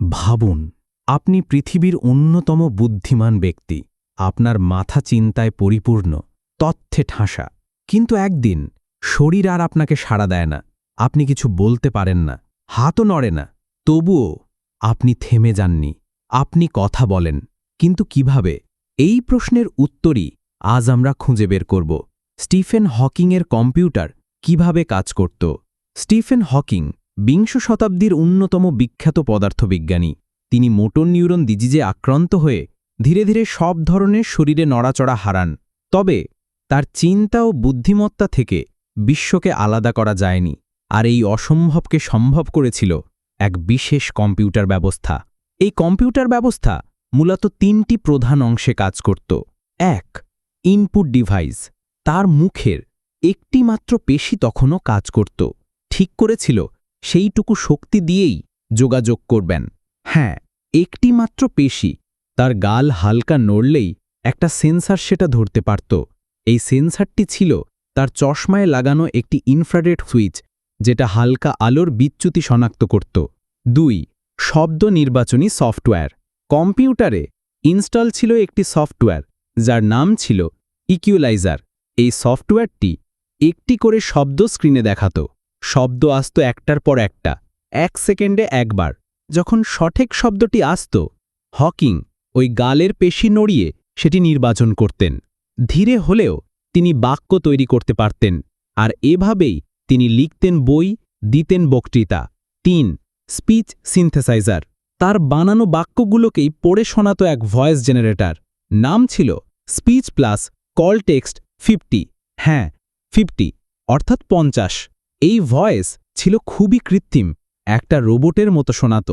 ভাবুন, আপনি পৃথিবীর অন্যতম বুদ্ধিমান ব্যক্তি। আপনার মাথা চিন্তায় পরিপূর্ণ, তথ্যে ঠাসা। কিন্তু একদিন, শরীর আর আপনাকে সাড়া দেয় না। আপনি কিছু বলতে পারেন না, হাতও নড়ে না। তবুও, আপনি থেমে যাননি, আপনি কথা বলেন। কিন্তু কীভাবে? এই প্রশ্নের উত্তরই আজ আমরা খুঁজে বের করব। স্টিফেন হকিংয়ের কম্পিউটার কীভাবে কাজ করত? স্টিফেন হকিং বিংশ শতাব্দীর অন্যতম বিখ্যাত পদার্থবিজ্ঞানী। তিনি মোটর নিউরন ডিজিজে আক্রান্ত হয়ে ধীরে ধীরে সব ধরনের শরীরে নড়াচড়া হারান। তবে তার চিন্তা ও বুদ্ধিমত্তা থেকে বিশ্বকে আলাদা করা যায়নি আর এই অসম্ভবকে সম্ভব করেছিল এক বিশেষ কম্পিউটার ব্যবস্থা। এই কম্পিউটার ব্যবস্থা মূলত তিনটি প্রধান অংশে কাজ করত। এক, ইনপুট ডিভাইস। তার মুখের একটি মাত্র পেশি তখনও কাজ করত। ঠিক করেছিল সেইটুকু শক্তি দিয়েই যোগাযোগ করবেন। হ্যাঁ একটি মাত্র পেশি, তার গাল হালকা নড়লেই একটা সেন্সার সেটা ধরতে পারত। এই সেন্সারটি ছিল তার চশমায় লাগানো একটি ইনফ্রারেড সুইচ, যেটা হালকা আলোর বিচ্যুতি শনাক্ত করত। দুই, শব্দ নির্বাচনী সফটওয়্যার। কম্পিউটারে ইনস্টল ছিল একটি সফটওয়্যার, যার নাম ছিল ইকুয়ালাইজার। এই সফটওয়্যারটি একটি করে শব্দ স্ক্রিনে দেখাত। শব্দ আসত একটার পর একটা, এক সেকেন্ডে একবার। যখন সঠিক শব্দটি আসত, হকিং, ওই গালের পেশি নড়িয়ে সেটি নির্বাচন করতেন। ধীরে হলেও তিনি বাক্য তৈরি করতে পারতেন, আর এভাবেই তিনি লিখতেন বই, দিতেন বক্তৃতা। তিন, স্পিচ সিনথেসাইজার। তার বানানো বাক্যগুলোকেই পড়ে শোনাত এক ভয়েস জেনারেটর। নাম ছিল speech plus call text fifty. হ্যাঁ ফিফটি, অর্থাৎ পঞ্চাশ। এই ভয়েস ছিল খুবই কৃত্রিম একটা রোবটের মতো শোনাত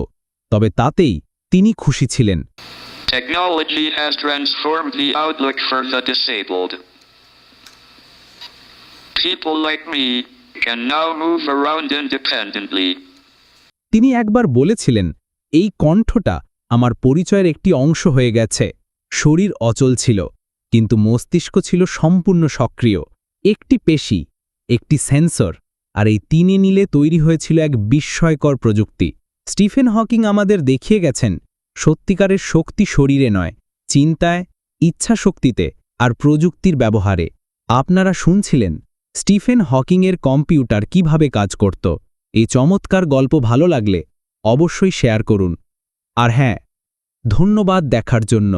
তবে তাতেই তিনি খুশি ছিলেন Technology has transformed the outlook for the disabled. People like me can now move around independently. তিনি একবার বলেছিলেন এই কণ্ঠটা আমার পরিচয়ের একটি অংশ হয়ে গেছে শরীর অচল ছিল কিন্তু মস্তিষ্ক ছিল সম্পূর্ণ সক্রিয় একটি পেশি একটি সেন্সর আর এই তিনে নিলে তৈরি হয়েছিল এক বিস্ময়কর প্রযুক্তি। স্টিফেন হকিং আমাদের দেখিয়ে গেছেন, সত্যিকারের শক্তি শরীরে নয়, চিন্তায়, ইচ্ছাশক্তিতে আর প্রযুক্তির ব্যবহারে। আপনারা শুনছিলেন, স্টিফেন হকিংয়ের কম্পিউটার কীভাবে কাজ করত। এই চমৎকার গল্প ভালো লাগলে অবশ্যই শেয়ার করুন। আর হ্যাঁ ধন্যবাদ দেখার জন্য।